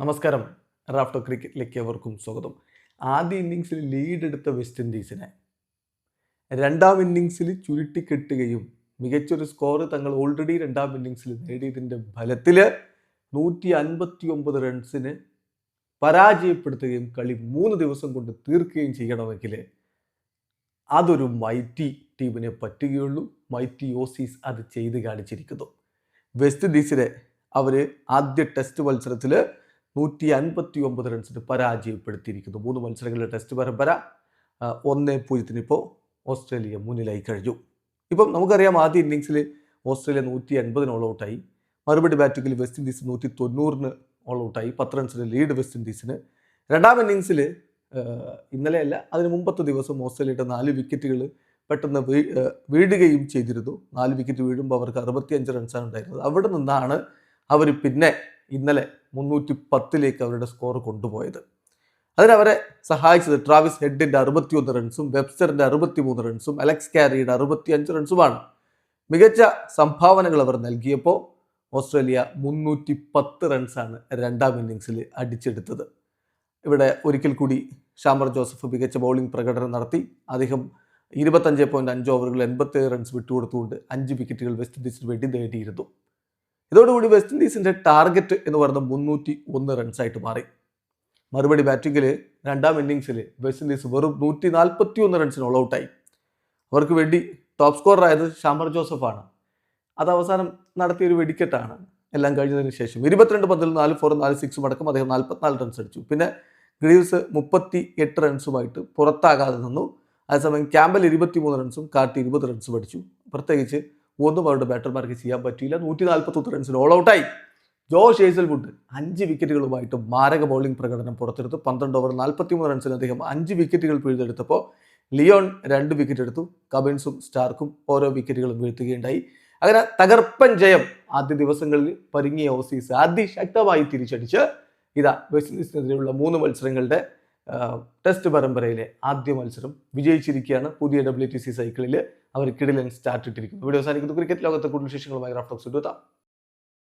നമസ്കാരം. റാഫ്റ്റോ ക്രിക്കറ്റിലേക്ക് അവർക്കും സ്വാഗതം. ആദ്യ ഇന്നിങ്സിൽ ലീഡ് എടുത്ത വെസ്റ്റ് ഇൻഡീസിനെ. രണ്ടാം ഇന്നിങ്സിൽ ചുരുട്ടിക്കെട്ടുകയും മികച്ചൊരു സ്കോർ തങ്ങൾ ഓൾറെഡി രണ്ടാം ഇന്നിങ്സിൽ നേടിയതിന്റെ ഫലത്തിൽ നൂറ്റി അൻപത്തി ഒമ്പത് റൺസിന് പരാജയപ്പെടുത്തുകയും കളി മൂന്ന് ദിവസം കൊണ്ട് തീർക്കുകയും ചെയ്യണമെങ്കിൽ അതൊരു മൈറ്റി ടീമിനെ പറ്റുകയുള്ളൂ. മൈറ്റി ഓസീസ് അത് ചെയ്ത് കാണിച്ചിരിക്കുന്നു. വെസ്റ്റ് ഇൻഡീസിനെ അവർ ആദ്യ ടെസ്റ്റ് മത്സരത്തിൽ നൂറ്റി അൻപത്തി ഒമ്പത് റൺസിന് പരാജയപ്പെടുത്തിയിരിക്കുന്നു. മൂന്ന് മത്സരങ്ങളിലെ ടെസ്റ്റ് പരമ്പര ഒന്ന് പൂജ്യത്തിന് ഇപ്പോൾ ഓസ്ട്രേലിയ മുന്നിലായി കഴിഞ്ഞു. ഇപ്പം നമുക്കറിയാം ആദ്യ ഇന്നിങ്സിൽ ഓസ്ട്രേലിയ നൂറ്റി എൺപതിന് ഓൾ ഔട്ടായി മറുപടി ബാറ്റിങ്ങിൽ വെസ്റ്റ് ഇൻഡീസ് നൂറ്റി തൊണ്ണൂറിന് ഓൾ ഔട്ടായി പത്ത് റൺസിന് ലീഡ് വെസ്റ്റ് ഇൻഡീസിന് രണ്ടാം ഇന്നിങ്സിൽ ഇന്നലെയല്ല അതിന് മുമ്പത്തെ ദിവസം ഓസ്ട്രേലിയയുടെ നാല് വിക്കറ്റുകൾ പെട്ടെന്ന് വീ വീഴുകയും ചെയ്തിരുന്നു. നാല് വിക്കറ്റ് വീഴുമ്പോൾ അവർക്ക് അറുപത്തിയഞ്ച് റൺസാണ് ഉണ്ടായിരുന്നത്. അവിടെ നിന്നാണ് അവർ പിന്നെ ഇന്നലെ മുന്നൂറ്റി പത്തിലേക്ക് അവരുടെ സ്കോർ കൊണ്ടുപോയത്. അതിനവരെ സഹായിച്ചത് ട്രാവിസ് ഹെഡിന്റെ അറുപത്തിയൊന്ന് റൺസും വെബ്സ്റ്ററിന്റെ അറുപത്തിമൂന്ന് റൺസും അലക്സ് കാരിയുടെ അറുപത്തിയഞ്ച് റൺസുമാണ് മികച്ച സംഭാവനകൾ അവർ നൽകിയപ്പോൾ ഓസ്ട്രേലിയ മുന്നൂറ്റി പത്ത് റൺസാണ് രണ്ടാം ഇന്നിങ്സിൽ അടിച്ചെടുത്തത്. ഇവിടെ ഒരിക്കൽ കൂടി ഷാമർ ജോസഫ് മികച്ച ബൗളിംഗ് പ്രകടനം നടത്തി. അദ്ദേഹം ഇരുപത്തഞ്ച് പോയിന്റ് അഞ്ച് ഓവറുകൾ എൺപത്തേഴ് റൺസ് വിട്ടുകൊടുത്തുകൊണ്ട് അഞ്ച് വിക്കറ്റുകൾ വെസ്റ്റ് ഇൻഡീസിന് വേണ്ടി നേടിയിരുന്നു. ഇതോടുകൂടി വെസ്റ്റ് ഇൻഡീസിന്റെ ടാർഗറ്റ് എന്ന് പറയുന്നത് മുന്നൂറ്റി ഒന്ന് റൺസായിട്ട് മാറി. മറുപടി ബാറ്റിങ്ങിൽ രണ്ടാം ഇന്നിങ്സിൽ വെസ്റ്റ് ഇൻഡീസ് വെറും നൂറ്റി നാൽപ്പത്തി ഒന്ന് റൺസിന് ഓൾ ഔട്ടായി അവർക്ക് വേണ്ടി ടോപ്പ് സ്കോറായത് ഷാമർ ജോസഫാണ് അത് അവസാനം നടത്തിയൊരു വെടിക്കെട്ടാണ്. എല്ലാം കഴിഞ്ഞതിന് ശേഷം ഇരുപത്തിരണ്ട് പന്തിൽ നാല് ഫോർ നാല് സിക്സും അടക്കം അദ്ദേഹം നാൽപ്പത്തിനാല് റൺസ് അടിച്ചു. പിന്നെ ഗ്രീവ്സ് മുപ്പത്തി എട്ട് റൺസുമായിട്ട് പുറത്താകാതെ നിന്നു. അതേസമയം ക്യാമ്പൽ ഇരുപത്തി മൂന്ന് റൺസും കാർട്ട് ഇരുപത് റൺസും അടിച്ചു. പ്രത്യേകിച്ച് ഒന്നും അവരുടെ ബാറ്റർമാർക്ക് ചെയ്യാൻ പറ്റിയില്ല. നൂറ്റി നാൽപ്പത്തൊന്ന് റൺസിന് ഓൾ ഔട്ടായി ജോഷ് ഷേസൽവുഡ് അഞ്ച് വിക്കറ്റുകളുമായിട്ട് മാരക ബൗളിംഗ് പ്രകടനം പുറത്തെടുത്തു. പന്ത്രണ്ട് ഓവർ നാൽപ്പത്തിമൂന്ന് റൺസിന് അദ്ദേഹം അഞ്ച് വിക്കറ്റുകൾ പിഴുതെടുത്തപ്പോൾ ലിയോൺ രണ്ട് വിക്കറ്റ് എടുത്തു. കബിൻസും സ്റ്റാർക്കും ഓരോ വിക്കറ്റുകളും വീഴ്ത്തുകയുണ്ടായി. അങ്ങനെ തകർപ്പൻ ജയം ആദ്യ ദിവസങ്ങളിൽ പരുങ്ങിയ ഓസീസ് അതിശക്തമായി തിരിച്ചടിച്ച് ഇതാ വെസ്റ്റ് ഇൻഡീസിനെതിരെയുള്ള മൂന്ന് മത്സരങ്ങളുടെ ടെസ്റ്റ് പരമ്പരയിലെ ആദ്യ മത്സരം വിജയിച്ചിരിക്കുകയാണ്. പുതിയ ഡബ്ല്യു ടി സി സൈക്കിളിൽ അവർ കിടിലൻ സ്റ്റാർട്ട് ഇട്ടിരിക്കുന്നു. വീഡിയോ അവസാനിക്കുന്നു. ക്രിക്കറ്റ് ലോകത്തെ കൂടുതൽ വിശേഷങ്ങളുമായി ടോക്സ് എത്താം